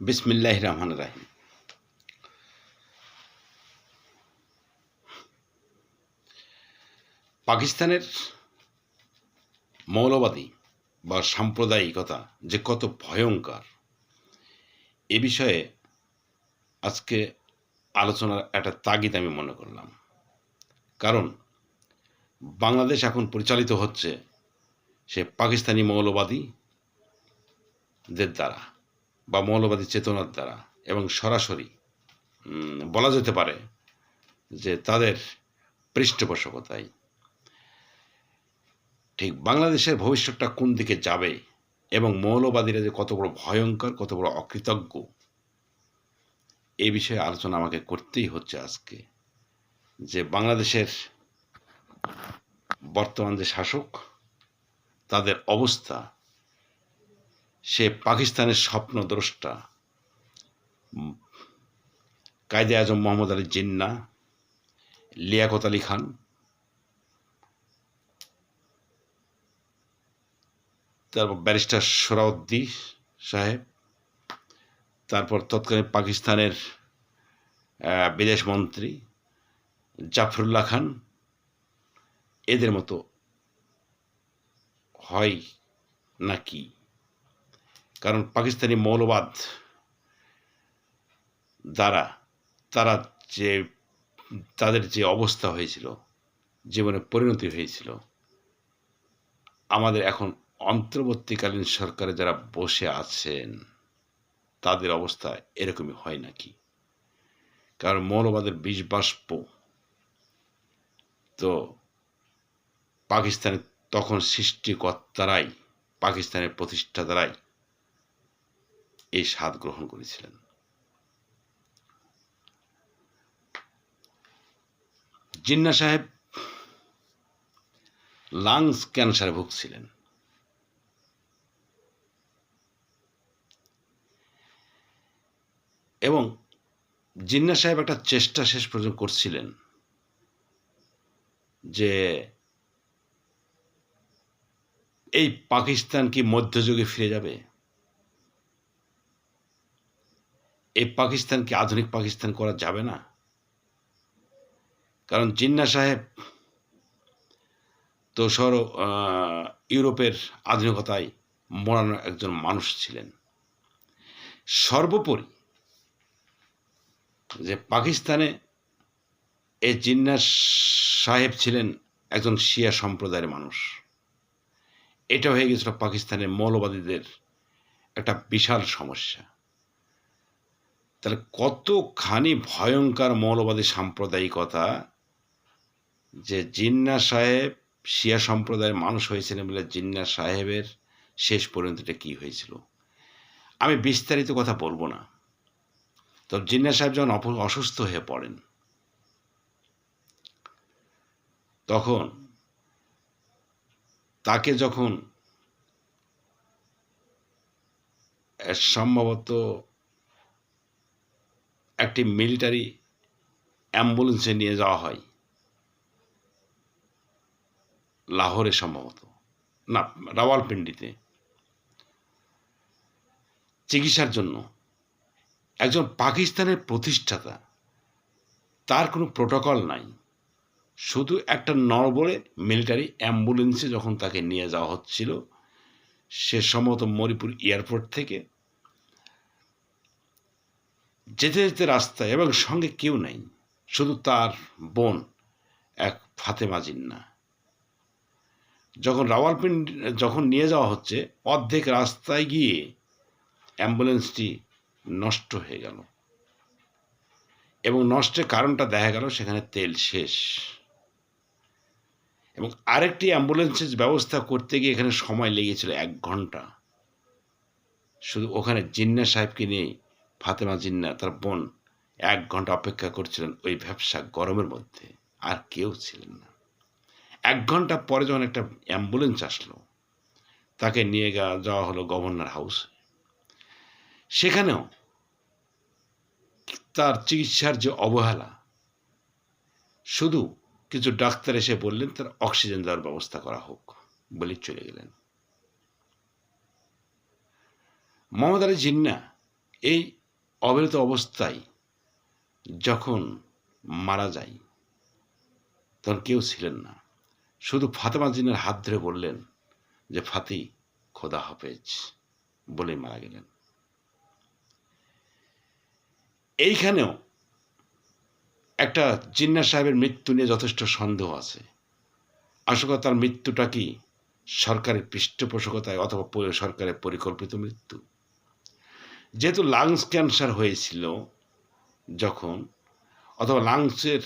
বিসমিল্লাহ রহমান রাহিম। পাকিস্তানের মৌলবাদী বা সাম্প্রদায়িকতা যে কত ভয়ঙ্কর, এ বিষয়ে আজকে আলোচনার একটা তাগিদ আমি মনে করলাম। কারণ বাংলাদেশ এখন পরিচালিত হচ্ছে সে পাকিস্তানি মৌলবাদীদের দ্বারা। বা মৌলবাদী চেতনার দ্বারা এবং সরাসরি বলা যেতে পারে যে তাদের পৃষ্ঠপোষকতায় ঠিক বাংলাদেশের ভবিষ্যৎটা কোন দিকে যাবে এবং মৌলবাদীরা যে কত বড় ভয়ঙ্কর, কত বড় অকৃতজ্ঞ এই বিষয়ে আলোচনা আমাকে করতেই হচ্ছে আজকে। যে বাংলাদেশের বর্তমান যে শাসক, তাদের অবস্থা সে পাকিস্তানের স্বপ্নদ্রষ্টা। কায়দে আজম মোহাম্মদ আলী জিন্না, লিয়াকত আলী খান। তারপর ব্যারিস্টার সোরাউদ্দি সাহেব। তারপর তৎকালীন পাকিস্তানের বিদেশ মন্ত্রী জাফরুল্লাহ খান। এদের মতো হয় নাকি? কারণ পাকিস্তানি মৌলবাদ দ্বারা তারা যে, তাদের যে অবস্থা হয়েছিল, জীবনে পরিণতি হয়েছিল, আমাদের এখন অন্তর্বর্তীকালীন সরকারে যারা বসে আছেন, তাদের অবস্থা এরকমই হয় নাকি? কারণ মৌলবাদের বিষ বাষ্প, তো পাকিস্তানের তখন সৃষ্টিকর্তারাই, পাকিস্তানের প্রতিষ্ঠাতারাই এই স্বাদ গ্রহণ করেছিলেন। জিন্না সাহেব লাংস ক্যান্সারে ভুগছিলেন। এবং জিন্না সাহেব একটা চেষ্টা শেষ পর্যন্ত করছিলেন যে এই পাকিস্তান কি মধ্যযুগে ফিরে যাবে? এই পাকিস্তানকে আধুনিক পাকিস্তান করা যাবে না। কারণ জিন্না সাহেব তো সর ইউরোপের আধুনিকতায় মরানো একজন মানুষ ছিলেন। সর্বোপরি যে পাকিস্তানে এই জিন্না সাহেব ছিলেন একজন শিয়া সম্প্রদায়ের মানুষ। এটা হয়ে গেছিল পাকিস্তানের মৌলবাদীদের একটা বিশাল সমস্যা। তাহলে কতখানি ভয়ঙ্কর মৌলবাদী সাম্প্রদায়িকতা যে জিন্না সাহেব, শিয়া সম্প্রদায়ের মানুষ হয়েছিলেন বলে জিন্না সাহেবের শেষ পরিণতিটা কি হয়েছিল? আমি বিস্তারিত কথা বলব না। তো জিন্না সাহেব যখন অসুস্থ হয়ে পড়েন, তখন তাকে যখন সম্ভবত একটি মিলিটারি অ্যাম্বুলেন্সে নিয়ে যাওয়া হয়। লাহোরে সম্ভবত। না, রাওয়ালপিন্ডিতে। চিকিৎসার জন্য। একজন পাকিস্তানের প্রতিষ্ঠাতা। তার কোনো প্রোটোকল নাই। শুধু একটা নরবরে মিলিটারি অ্যাম্বুলেন্সে যখন তাকে নিয়ে যাওয়া হচ্ছিল, সে সম্ভবত মরিপুর এয়ারপোর্ট থেকে যেতে যেতে রাস্তায় এবং সঙ্গে কেউ নেই, শুধু তার বোন, এক ফাতেমা জিন্না। যখন রাওয়ালপিন্ডি, যখন নিয়ে যাওয়া হচ্ছে, অর্ধেক রাস্তায় গিয়ে অ্যাম্বুলেন্সটি নষ্ট হয়ে গেল। এবং নষ্টের কারণটা দেখা গেল, সেখানে তেল শেষ। এবং আরেকটি অ্যাম্বুলেন্সের ব্যবস্থা করতে গিয়ে এখানে সময় লেগেছিল এক ঘণ্টা। শুধু ওখানে জিন্না সাহেবকে নিয়ে ফাতেমা জিন্না তার বোন এক ঘণ্টা অপেক্ষা করছিলেন ওই ব্যবসা গরমের মধ্যে। আর কেউ ছিলেন না। এক ঘণ্টা পরে যখন একটা অ্যাম্বুলেন্স আসলো, তাকে নিয়ে যাওয়া হলো গভর্নর হাউস। সেখানেও তার চিকিৎসার যে অবহেলা, শুধু কিছু ডাক্তার এসে বললেন, তার অক্সিজেন দেওয়ার ব্যবস্থা করা হোক বলে চলে গেলেন। আলী জিন্না এই অবহেলিত অবস্থায় যখন মারা যায়, তখন কেউ ছিলেন না। শুধু ফাতেমা জিনের হাত ধরে বললেন যে, ফাতি, খোদা হাফেজ, বলেই মারা গেলেন। এইখানেও একটা জিন্না সাহেবের মৃত্যু নিয়ে যথেষ্ট সন্দেহ আছে। আসলে তার মৃত্যুটা কি সরকারের পৃষ্ঠপোষকতায় অথবা সরকারের পরিকল্পিত মৃত্যু? যেহেতু লাংস ক্যান্সার হয়েছিল যখন, অথবা লাংসের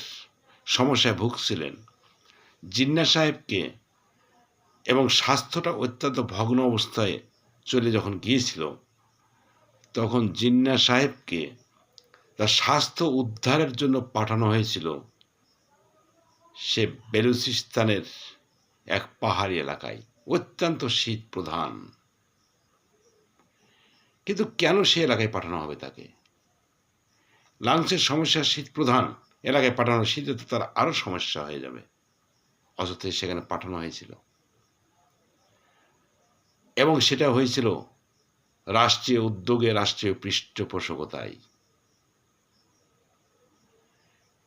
সমস্যায় ভুগছিলেন, জিন্না সাহেবকে এবং স্বাস্থ্যটা অত্যন্ত ভগ্ন অবস্থায় চলে যখন গিয়েছিল, তখন জিন্না সাহেবকে তার স্বাস্থ্য উদ্ধারের জন্য পাঠানো হয়েছিল সে বেলুচিস্তানের এক পাহাড়ি এলাকায়। অত্যন্ত শীত প্রধান কিন্তু কেন সে এলাকায় পাঠানো হবে তাকে? লাংসের সমস্যা শীত প্রধান। এলাকায় পাঠানো শীতে তো তার আরও সমস্যা হয়ে যাবে। অযথা সেখানে পাঠানো হয়েছিল। এবং সেটা হয়েছিল রাষ্ট্রীয় উদ্যোগে, রাষ্ট্রীয় পৃষ্ঠপোষকতায়।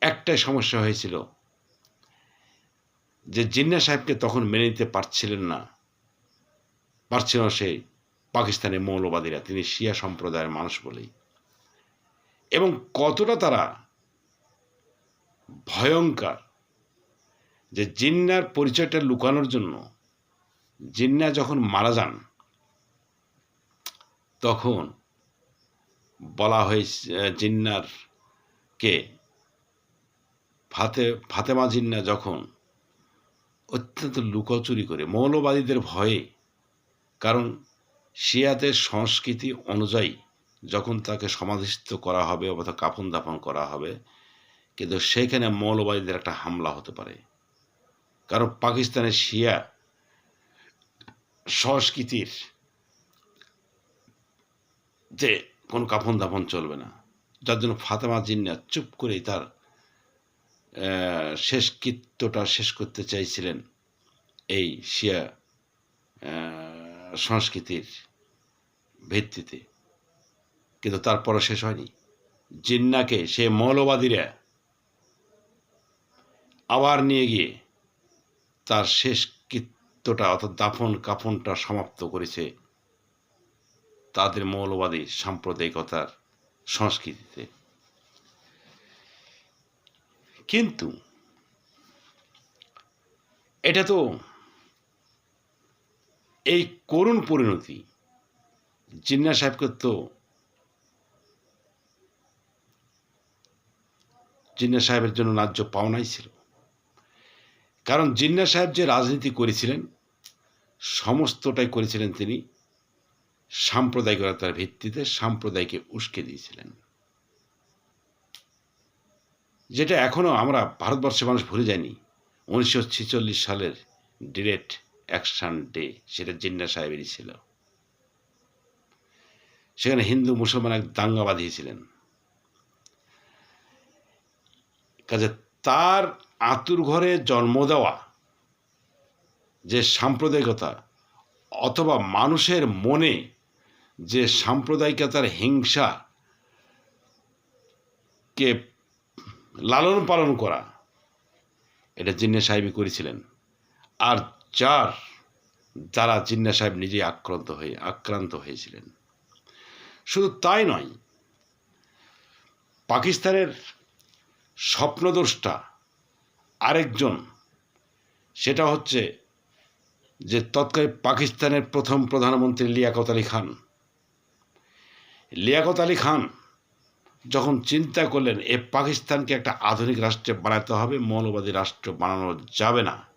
একটাই সমস্যা হয়েছিল যে জিন্না সাহেবকে তখন মেনে নিতে পারছিলেন না। পারছিল সেই পাকিস্তানের মৌলবাদীরা, তিনি শিয়া সম্প্রদায়ের মানুষ বলেই। এবং কতটা তারা ভয়ঙ্কর যে জিন্নার পরিচয়টা লুকানোর জন্য জিন্না যখন মারা যান, তখন বলা হয়েছে জিন্নার কে ফাতে, ফাতেমা জিন্না যখন অত্যন্ত লুকোচুরি করে, মৌলবাদীদের ভয়ে, কারণ শিয়াদের সংস্কৃতি অনুযায়ী যখন তাকে সমাধিস্থ করা হবে অথবা কাফন দাফন করা হবে কিন্তু সেখানে মৌলবাদীদের একটা হামলা হতে পারে। কারণ পাকিস্তানের শিয়া সংস্কৃতির যে কোনো কাফন দাফন চলবে না। যার জন্য ফাতেমা জিন্না চুপ করেই তার আহ, শেষ করতে চাইছিলেন এই শিয়া সংস্কৃতির ভিত্তিতে। কিন্তু তারপরও শেষ হয়নি। জিন্নাকে সে মৌলবাদীরা আবার নিয়ে গিয়ে তার শেষ কৃত্যটা অর্থাৎ দাফন কাফনটা সমাপ্ত করেছে তাদের মৌলবাদী সাম্প্রদায়িকতার সংস্কৃতিতে। কিন্তু এটা তো এই করুণ পরিণতি জিন্না সাহেবকে তো জিন্না সাহেবের জন্য ন্যায্য পাওনাই ছিল। কারণ জিন্না সাহেব যে রাজনীতি করেছিলেন, সমস্তটাই করেছিলেন তিনি সাম্প্রদায়িকতার ভিত্তিতে সাম্প্রদায়কে উস্কে দিয়েছিলেন। যেটা এখনও আমরা ভারতবর্ষের মানুষ ভুলে যায়নি উনিশশো ছেচল্লিশ সালের ডিরেক্ট অ্যাকশন ডে সেটা জিন্না সাহেবেরই ছিল। সেখানে হিন্দু মুসলমান এক দাঙ্গা বাঁধিয়েছিলেন কাজে তার আতুর ঘরে জন্ম দেওয়া যে সাম্প্রদায়িকতা অথবা মানুষের মনে যে সাম্প্রদায়িকতার হিংসা কে লালন পালন করা, এটা জিন্না সাহেবই করেছিলেন। আর যার দ্বারা জিন্না সাহেব নিজেই আক্রান্ত হয়ে, আক্রান্ত হয়েছিলেন। শুধু তাই নয়, পাকিস্তানের স্বপ্নদোষটা আরেকজন, সেটা হচ্ছে যে তৎকালীন পাকিস্তানের প্রথম প্রধানমন্ত্রী লিয়াকত আলী খান। লিয়াকত আলী খান যখন চিন্তা করলেন, এ পাকিস্তানকে একটা আধুনিক রাষ্ট্রে বানাতে হবে, মৌলবাদী রাষ্ট্র বানানো যাবে না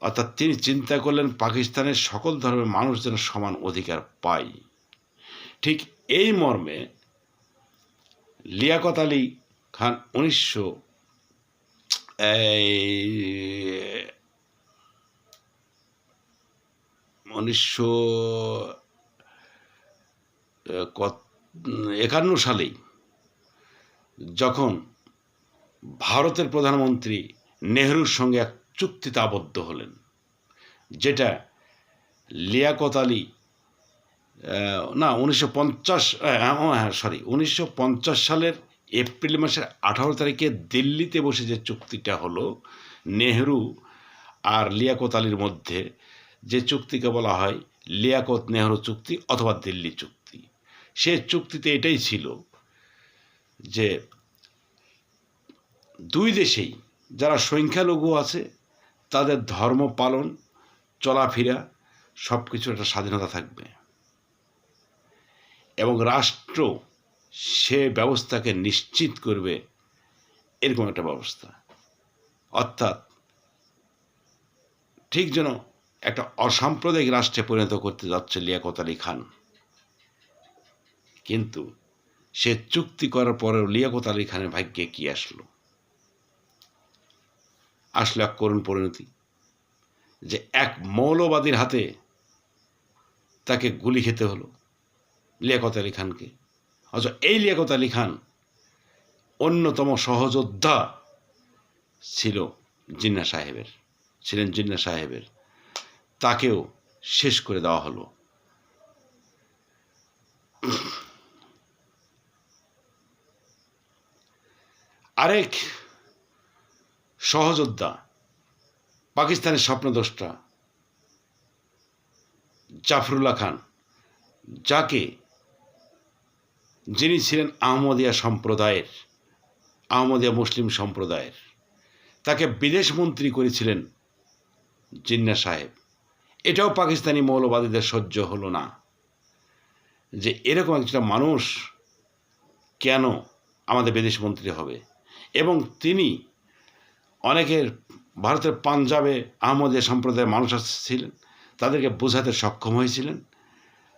অর্থাৎ তিনি চিন্তা করলেন পাকিস্তানের সকল ধর্মের মানুষ যেন সমান অধিকার পায়। ঠিক এই মর্মে লিয়াকত আলী খান উনিশশো উনিশশো একান্ন সালেই যখন ভারতের প্রধানমন্ত্রী নেহরুর সঙ্গে এক চুক্তিতে আবদ্ধ হলেন, যেটা লিয়াকত আলী না, উনিশশো পঞ্চাশ হ্যাঁ সরি উনিশশো পঞ্চাশ সালের এপ্রিল মাসের আঠারো তারিখে দিল্লিতে বসে যে চুক্তিটা হলো, নেহরু আর লিয়াকত আলীর মধ্যে যে চুক্তিকে বলা হয় লিয়াকত নেহরু চুক্তি অথবা দিল্লি চুক্তি, সে চুক্তিতে এটাই ছিল যে দুই দেশেই যারা সংখ্যালঘু আছে তাদের ধর্ম পালন, চলাফেরা সব কিছুর একটা স্বাধীনতা থাকবে। এবং রাষ্ট্র সে ব্যবস্থাকে নিশ্চিত করবে, এরকম একটা ব্যবস্থা। অর্থাৎ ঠিক যেন একটা অসাম্প্রদায়িক রাষ্ট্রে পরিণত করতে যাচ্ছে লিয়াকত আলী খান। কিন্তু সে চুক্তি করার পরেও লিয়াকত আলী খানের ভাগ্যে কি আসলো? আসলো এক করুণ পরিণতি। যে এক মৌলবাদীর হাতে তাকে গুলি খেতে হলো লিয়াকত আলী খানকে। অথচ এই লিয়াকত আলী খান অন্যতম সহযোদ্ধা ছিল জিন্না সাহেবের, ছিলেন জিন্না সাহেবের। তাকেও শেষ করে দেওয়া হলো। আরেক সহযোদ্ধা, পাকিস্তানের স্বপ্নদ্রষ্টা জাফরুল্লাহ খান, যাকে যিনি ছিলেন আহমদিয়া সম্প্রদায়ের, আহমদিয়া মুসলিম সম্প্রদায়ের, তাকে বিদেশ মন্ত্রী করেছিলেন জিন্না সাহেব। এটাও পাকিস্তানি মৌলবাদীদের সহ্য হলো না যে এরকম একটা মানুষ কেন আমাদের বিদেশ মন্ত্রী হবে। এবং তিনি অনেকের ভারতের পাঞ্জাবে, আহমদিয়া সম্প্রদায়ের মানুষ ছিলেন, তাদেরকে বোঝাতে সক্ষম হয়েছিলেন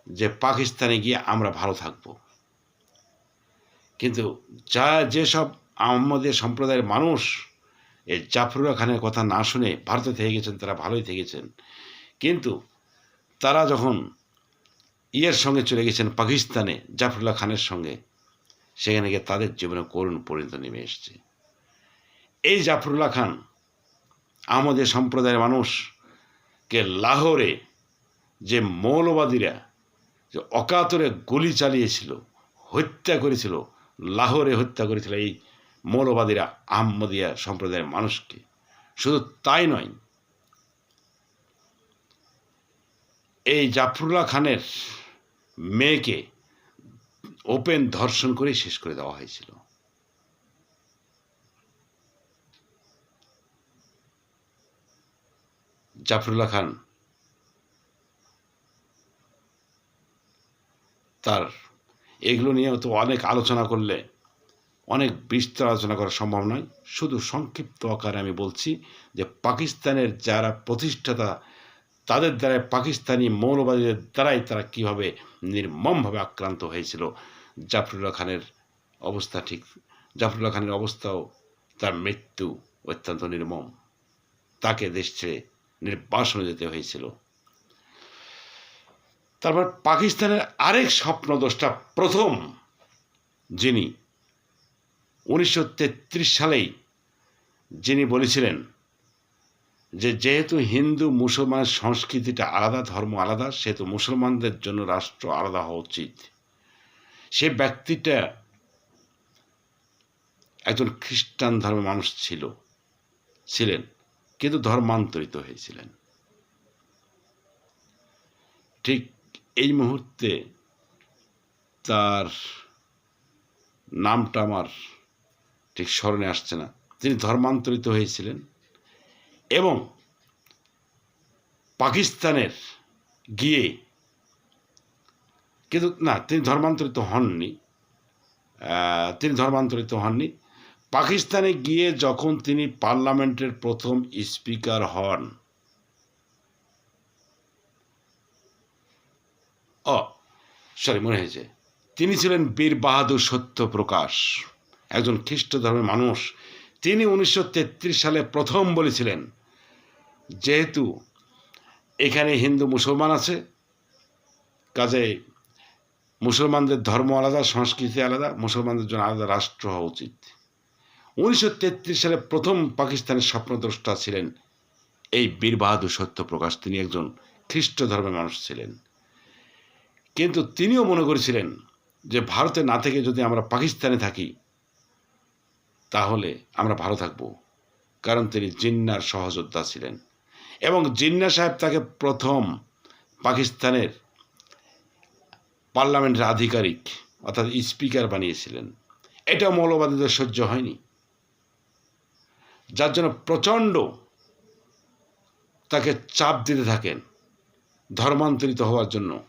যে পাকিস্তানে গিয়ে আমরা ভালো থাকব। কিন্তু যা যেসব আহমদিয়া সম্প্রদায়ের মানুষ এই জাফরুল্লাহ খানের কথা না শুনে ভারতে থেকে গেছেন, তারা ভালোই থেকেছেন কিন্তু তারা যখন ইয়ের সঙ্গে চলে গেছেন, পাকিস্তানে, জাফরুল্লাহ খানের সঙ্গে, সেখানে গিয়ে তাদের জীবনে করুণ পরিণত নেমে এসছে। এই জাফরুল্লাহ খান, আমাদের সম্প্রদায়ের মানুষকে লাহোরে যে মৌলবাদীরা, যে অকাতরে গুলি চালিয়েছিল, হত্যা করেছিল, লাহোরে হত্যা করেছিল এই মৌলবাদীরা আহমদিয়া সম্প্রদায়ের মানুষকে, শুধু তাই নয়, এই জাফরুল্লাহ খানের মেয়েকে ওপেন ধর্ষণ করে শেষ করে দেওয়া হয়েছিল। জাফরুল্লাহ খান তার এগুলো নিয়ে তো অনেক আলোচনা করলে, অনেক বিস্তর আলোচনা করা সম্ভব নয়। শুধু সংক্ষিপ্ত আকারে আমি বলছি যে পাকিস্তানের যারা প্রতিষ্ঠাতা, তাদের দ্বারাই পাকিস্তানি মৌলবাদীদের দ্বারাই তারা কীভাবে নির্মমভাবে আক্রান্ত হয়েছিল, জাফরুল্লাহ খানের অবস্থা ঠিক, জাফরুল্লাহ খানের অবস্থাও তার মৃত্যু অত্যন্ত নির্মম। তাকে দেশ ছেড়ে নির্বাসনে যেতে হয়েছিল। তারপর পাকিস্তানের আরেক স্বপ্নদ্রষ্টা প্রথম, যিনি উনিশশো তেত্রিশ সালেই যিনি বলেছিলেন যে যেহেতু হিন্দু মুসলমান সংস্কৃতিটা আলাদা, ধর্ম আলাদা, সেহেতু মুসলমানদের জন্য রাষ্ট্র আলাদা হওয়া উচিত। সে ব্যক্তিটা একজন খ্রিস্টান ধর্মের মানুষ ছিল, ছিলেন। কিন্তু ধর্মান্তরিত হয়েছিলেন। ঠিক এই মুহূর্তে তার নামটা আমার ঠিক স্মরণে আসছে না। তিনি ধর্মান্তরিত হয়েছিলেন এবং পাকিস্তানের গিয়ে কিন্তু না, তিনি ধর্মান্তরিত হননি। তিনি ধর্মান্তরিত হননি। পাকিস্তানে গিয়ে যখন তিনি পার্লামেন্টের প্রথম স্পিকার হন। ও, সরি, মনে হয়েছে। তিনি ছিলেন বীর বাহাদুর সত্যপ্রকাশ একজন খ্রিস্ট ধর্মের মানুষ। তিনি উনিশশো তেত্রিশ সালে প্রথম বলেছিলেন, যেহেতু এখানে হিন্দু মুসলমান আছে কাজে মুসলমানদের ধর্ম আলাদা, সংস্কৃতি আলাদা, মুসলমানদের জন্য আলাদা রাষ্ট্র হওয়া উচিত। উনিশশো সালে প্রথম পাকিস্তানের স্বপ্নদ্রষ্টা ছিলেন। এই বীর বাহাদুর সত্যপ্রকাশ তিনি একজন খ্রিস্ট ধর্মের মানুষ ছিলেন। কিন্তু তিনিও মনে করেছিলেন যে ভারতে না থেকে যদি আমরা পাকিস্তানে থাকি, তাহলে আমরা ভালো থাকব। কারণ তিনি জিন্নার সহযোদ্ধা ছিলেন এবং জিন্না সাহেব তাকে প্রথম পাকিস্তানের পার্লামেন্টের আধিকারিক অর্থাৎ স্পিকার বানিয়েছিলেন। এটা মৌলবাদীদের সহ্য হয়নি। যার জন্য প্রচণ্ড তাকে চাপ দিতে থাকেন, ধর্মান্তরিত হওয়ার জন্য।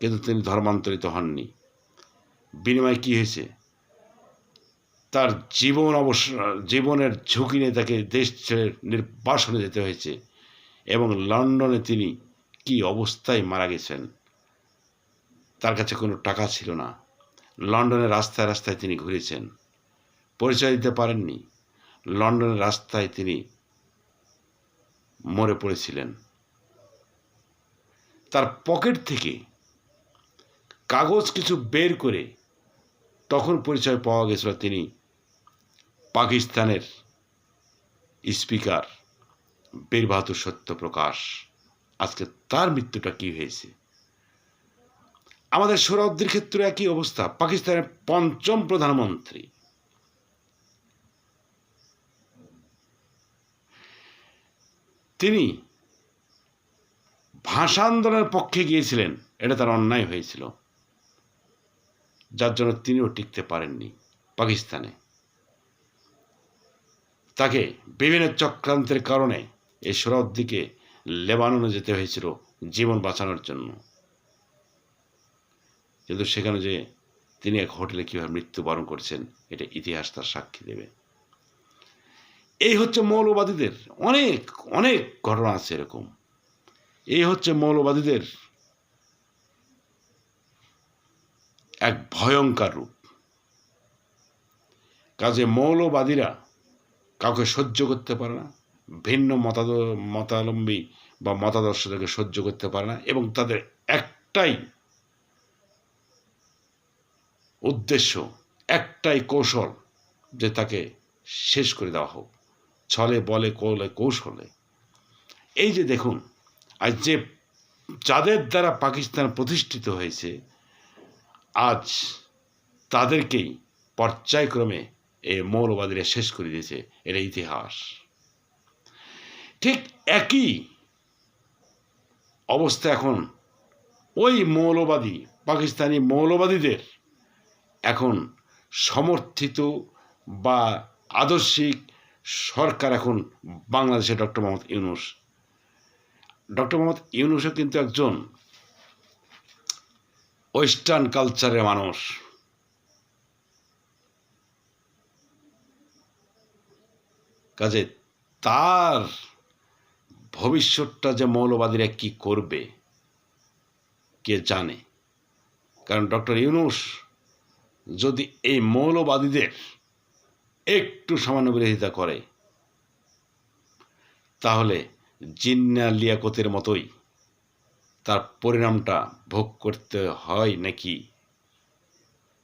কিন্তু তিনি ধর্মান্তরিত হননি। বিনিময়ে কী হয়েছে? তার জীবন অবশ্য, জীবনের ঝুঁকি নিয়ে তাকে দেশ ছেড়ে নির্বাসনে যেতে হয়েছে এবং লন্ডনে তিনি কি অবস্থায় মারা গেছেন, তার কাছে কোনো টাকা ছিল না। লন্ডনের রাস্তায় রাস্তায় তিনি ঘুরেছেন। পরিচয় দিতে পারেননি। লন্ডনের রাস্তায় তিনি মরে পড়েছিলেন। তার পকেট থেকে কাগজ কিছু বের করে তখন পরিচয় পাওয়া গেছিল তিনি পাকিস্তানের স্পিকার বীর বাহাদুর সত্যপ্রকাশ। আজকে তার মৃত্যুটা কি হয়েছে? আমাদের সোহরাউদ্দির ক্ষেত্রে একই অবস্থা। পাকিস্তানের পঞ্চম প্রধানমন্ত্রী তিনি ভাষা আন্দোলনের পক্ষে গিয়েছিলেন। এটা তার অন্যায় হয়েছিল। যার জন্য তিনিও টিকতে পারেননি পাকিস্তানে। তাকে বিভিন্ন চক্রান্তের কারণে এই সোহরাউদ্দিকে লেবাননে যেতে হয়েছিল জীবন বাঁচানোর জন্য। কিন্তু সেখানে যে তিনি এক হোটেলে কীভাবে মৃত্যুবরণ করছেন, এটা ইতিহাস তার সাক্ষী দেবে। এই হচ্ছে মৌলবাদীদের, অনেক অনেক ঘটনা আছে এরকম। এই হচ্ছে মৌলবাদীদের এক ভয়ঙ্কর রূপ। কাজে মৌলবাদীরা কাউকে সহ্য করতে পারে না, ভিন্ন মতাদ, মতাবলম্বী বা মতাদর্শটাকে সহ্য করতে পারে না এবং তাদের একটাই উদ্দেশ্য, একটাই কৌশল যে তাকে শেষ করে দেওয়া হোক। ছলে, বলে, কৌলে, কৌশলে। এই যে দেখুন আজ যে যাদের দ্বারা পাকিস্তান প্রতিষ্ঠিত হয়েছে, আজ তাদেরকেই পর্যায়ক্রমে এই মৌলবাদীরা শেষ করে দিয়েছে এটা ইতিহাস। ঠিক একই অবস্থা এখন ওই মৌলবাদী, পাকিস্তানি মৌলবাদীদের এখন সমর্থিত বা আদর্শিক সরকার এখন বাংলাদেশে ডক্টর মোহাম্মদ ইউনুস। ডক্টর মোহাম্মদ ইউনুসও কিন্তু একজন ওয়েস্টার্ন কালচারের মানুষ। কাজে তার ভবিষ্যৎটা যে মৌলবাদীরা কি করবে, কে জানে? কারণ ডক্টর ইউনুস যদি এই মৌলবাদীদের একটু সামান্য বিরোধিতা করে। তাহলে জিন্না লিয়াকতের মতোই তার পরিণামটা ভোগ করতে হয় নাকি?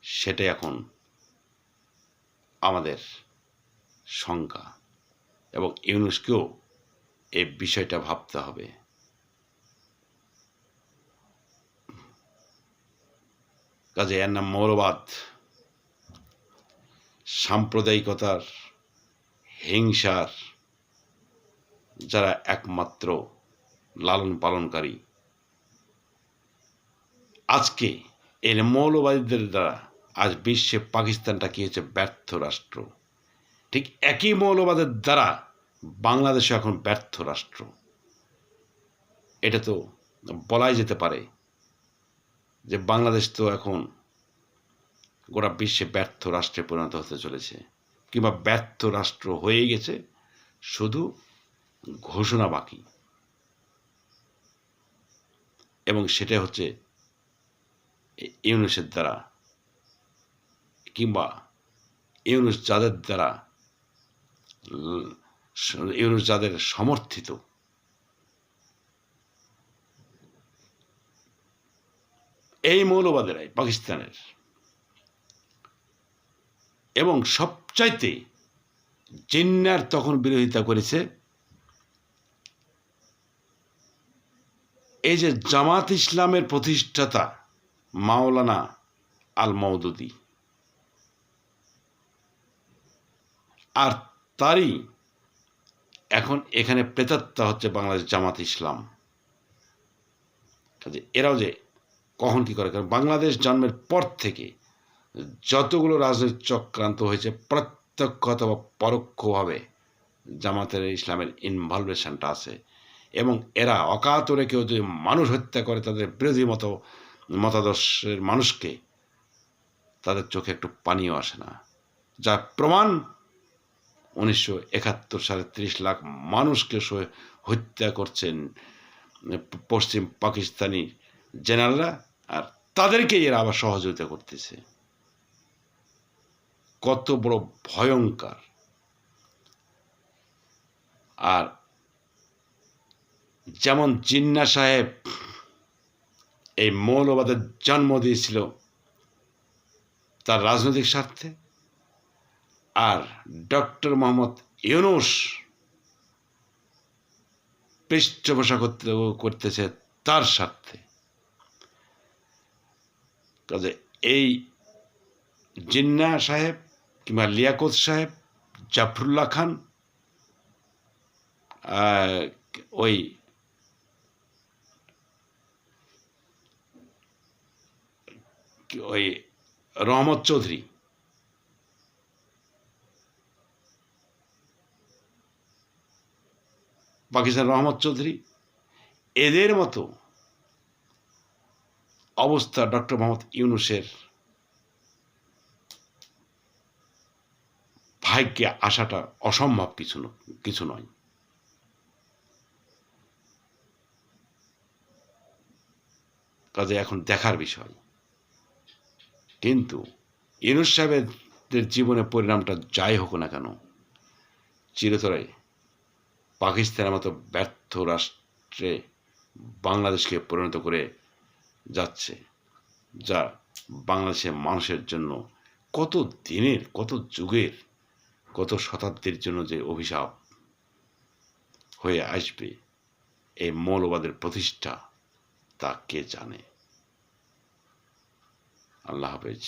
সেটা এখন আমাদের শঙ্কা এবং ইউনুসকেও এই বিষয়টা ভাবতে হবে। কাজে এর নাম মৌলবাদ। সাম্প্রদায়িকতার হিংসার যারা একমাত্র লালন পালনকারী, আজকে এর মৌলবাদীদের দ্বারা আজ বিশ্বে পাকিস্তানটা কি হচ্ছে ব্যর্থ রাষ্ট্র। ঠিক একই মৌলবাদের দ্বারা বাংলাদেশে এখন ব্যর্থ রাষ্ট্র। এটা তো বলাই যেতে পারে যে বাংলাদেশ তো এখন গোটা বিশ্বে ব্যর্থ রাষ্ট্রে পরিণত হতে চলেছে। কিংবা ব্যর্থ রাষ্ট্র হয়ে গেছে, শুধু ঘোষণা বাকি। এবং সেটা হচ্ছে ইউনুসের দ্বারা, কিংবা ইউনুস যাদের দ্বারা, ইউনুস যাদের সমর্থিত। এই মৌলবাদেরাই, পাকিস্তানের। এবং সবচাইতে জিন্নার তখন বিরোধিতা করেছে এই যে জামাত ইসলামের প্রতিষ্ঠাতা মাওলানা আল মৌদুদি আর তারই এখন এখানে প্রেতাত্মা হচ্ছে বাংলাদেশ জামাত ইসলাম। কাজে এরাও যে কখন কি করে? কারণ বাংলাদেশ জন্মের পর থেকে যতগুলো রাজনৈতিক চক্রান্ত হয়েছে প্রত্যক্ষ অথবা পরোক্ষভাবে জামাতের ইসলামের ইনভলভেশনটা আছে। এবং এরা অকাতরে কেউ যদি মানুষ হত্যা করে, তাদের বিরোধী মতো, মতাদর্শের মানুষকে তাদের চোখে একটু পানিও আসে না। যা প্রমাণ উনিশশো একাত্তর সালে ত্রিশ লাখ মানুষকে হত্যা করছেন পশ্চিম পাকিস্তানি জেনারেলরা, আর তাদেরকেই এরা আবার সহযোগিতা করতেছে। কত বড় ভয়ঙ্কর। আর যেমন জিন্না সাহেব এই মৌলবাদের জন্ম দিয়েছিল তার রাজনৈতিক স্বার্থে, আর ডক্টর মোহাম্মদ ইউনুস পৃষ্ঠপোষা করতে করতেছে তার স্বার্থে। কাজে এই জিন্না সাহেব কিংবা লিয়াকত সাহেব জাফরুল্লাহ খান ওই ওই রহমত চৌধুরী পাকিস্তান রহমত চৌধুরী এদের মতো অবস্থা ডক্টর মোহাম্মদ ইউনুসের ভাগ্যে আসাটা অসম্ভব কিছু কিছু নয়। কাজে এখন দেখার বিষয়। কিন্তু ইউনুস সাহেবের জীবনে পরিণামটা যাই হোক না কেন, চিরতরে পাকিস্তানের মতো ব্যর্থ রাষ্ট্রে বাংলাদেশকে পরিণত করে যাচ্ছে, যা বাংলাদেশের মানুষের জন্য কত দিনের, কত যুগের কত শতাব্দীর জন্য যে অভিশাপ হয়ে আসবে, এই মৌলবাদের প্রতিষ্ঠা তা কে জানে? আল্লাহ হাফেজ।